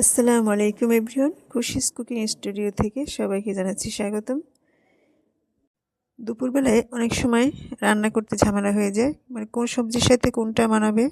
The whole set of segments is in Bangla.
আসসালামু আলাইকুম এভরিওয়ান খুশিস কুকিং স্টুডিও থেকে সবাইকে জানাচ্ছি স্বাগতম। দুপুরবেলায় অনেক সময় রান্না করতে ঝামেলা হয়ে যায় মানে কোন সবজির সাথে কোনটা মানাবে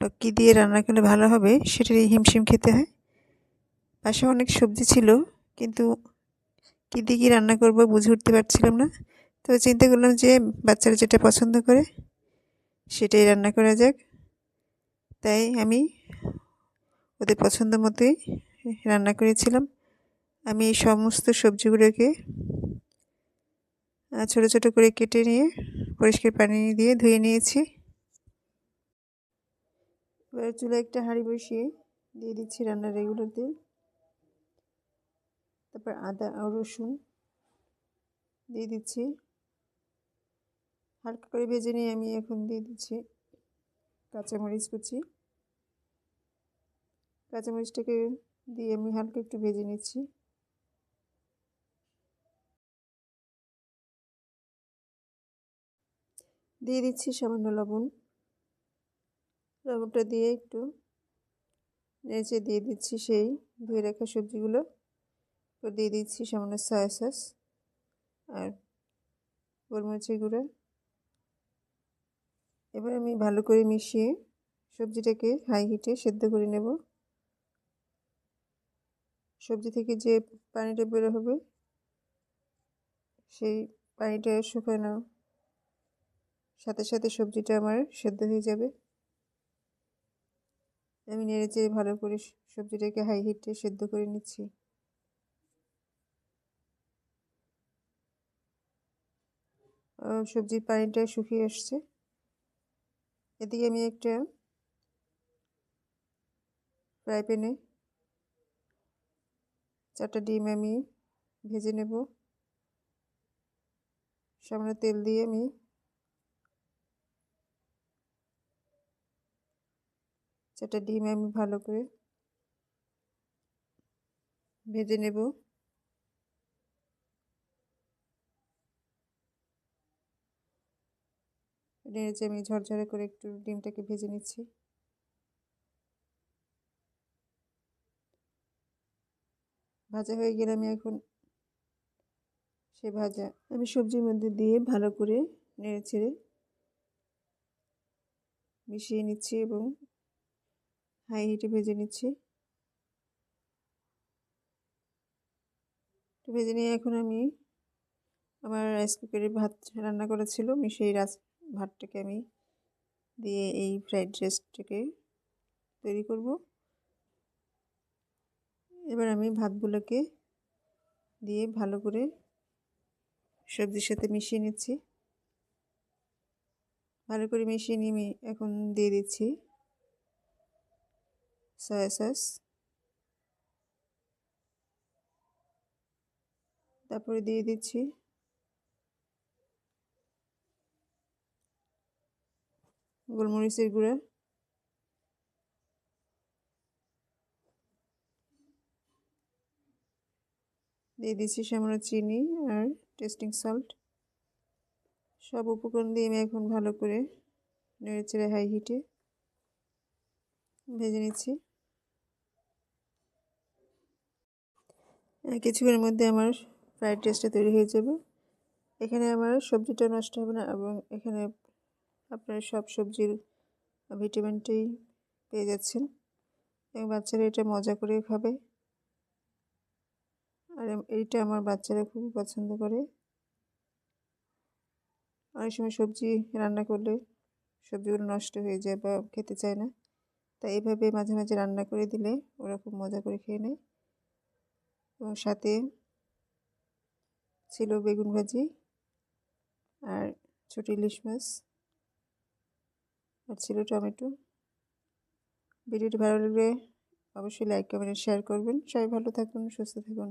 বা কী দিয়ে রান্না করলে ভালো হবে সেটারই হিমশিম খেতে হয়। পাশে অনেক সবজি ছিল, কিন্তু কী দিয়ে কী রান্না করব বুঝে উঠতে পারছিলাম না। তো চিন্তা করলাম যে বাচ্চারা যেটা পছন্দ করে সেটাই রান্না করা যাক। তাই আমি ওদের পছন্দ মতোই রান্না করেছিলাম। আমি এই সমস্ত সবজিগুলোকে ছোটো ছোটো করে কেটে নিয়ে পরিষ্কার পানি দিয়ে ধুয়ে নিয়েছি। এবার চুলে একটা হাঁড়ি বসিয়ে দিয়ে দিচ্ছি রান্নার রেগুলার তেল। তারপর আদা আর রসুন দিয়ে দিচ্ছি। হালকা করে ভেজে নিয়ে আমি এখন দিয়ে দিচ্ছি কাঁচামরিচ কুচি। কাঁচামরিচটাকে দিয়ে আমি হালকা একটু ভেজে নিচ্ছি। দিয়ে দিচ্ছি সামান্য লবণ। লবণটা দিয়ে একটু নেচে দিয়ে দিচ্ছি সেই ধুয়ে রাখা সবজিগুলো। দিয়ে দিচ্ছি সামান্য সয়া সস আর গোলমরিচের গুঁড়া। এবার আমি ভালো করে মিশিয়ে সবজিটাকে হাই হিটে সেদ্ধ করে নেব। সবজি থেকে যে পানিটা বেরো হবে, সেই পানিটা শুকানো সাথে সাথে সবজিটা আমার সেদ্ধ হয়ে যাবে। আমি নেড়ে চেড়ে ভালো করে সবজিটাকে হাই হিটে সেদ্ধ করে নিচ্ছি। সবজির পানিটা শুকিয়ে আসছে। এদিকে আমি একটা ফ্রাই প্যানে চারটা ডিম আমি ভেজে নেব। সামনে তেল দিয়ে আমি চারটা ডিম আমি ভালো করে ভেজে নেব। নেড়েছে আমি ঝরঝরে করে একটু ডিমটাকে ভেজে নিচ্ছি। ভাজা হয়ে গেলে আমি এখন সে ভাজা আমি সবজির মধ্যে দিয়ে ভালো করে নেড়ে ছেড়ে মিশিয়ে নিচ্ছি এবং হাই হিটে ভেজে নিচ্ছি। ভেজে নিয়ে এখন আমি আমার রাইস কুকারে ভাত রান্না করা ছিল আমি সেই রাস ভাতটাকে আমি দিয়ে এই ফ্রাইড রাইসটাকে তৈরি করব। এবার আমি ভাতগুলোকে দিয়ে ভালো করে সবজির সাথে মিশিয়ে নিচ্ছি। ভালো করে মিশিয়ে নিয়ে এখন দিয়ে দিচ্ছি সয়া সস তারপরে দিয়ে দিচ্ছি গোলমরিচের গুঁড়া। দিয়ে দিচ্ছি সামান্য চিনি আর টেস্টিং সল্ট সব উপকরণ দিয়ে আমি এখন ভালো করে নেড়ে চেড়ে হাই হিটে ভেজে নিচ্ছি। কিছুক্ষণের মধ্যে আমার ফ্রাইড রাইসটা তৈরি হয়ে যাবে। এখানে আমার সবজিটা নষ্ট হবে না এবং এখানে আপনার সব সবজির ভিটামিনটাই পেয়ে যাচ্ছেন। এবং বাচ্চারা এটা মজা করে খাবে। আর এইটা আমার বাচ্চারা খুবই পছন্দ করে। অনেক সময় সবজি রান্না করলে সবজিগুলো নষ্ট হয়ে যায় বা খেতে চায় না। তাই এভাবে মাঝে মাঝে রান্না করে দিলে ওরা খুব মজা করে খেয়ে নেয়। এবং সাথে ছিল বেগুন ভাজি আর ছোটো ইলিশ মাছ আর ছিল টমেটো। ভিডিওটি ভালো লাগলে অবশ্যই লাইক, কমেন্ট, শেয়ার করবেন। সবাই ভালো থাকুন, সুস্থ থাকুন।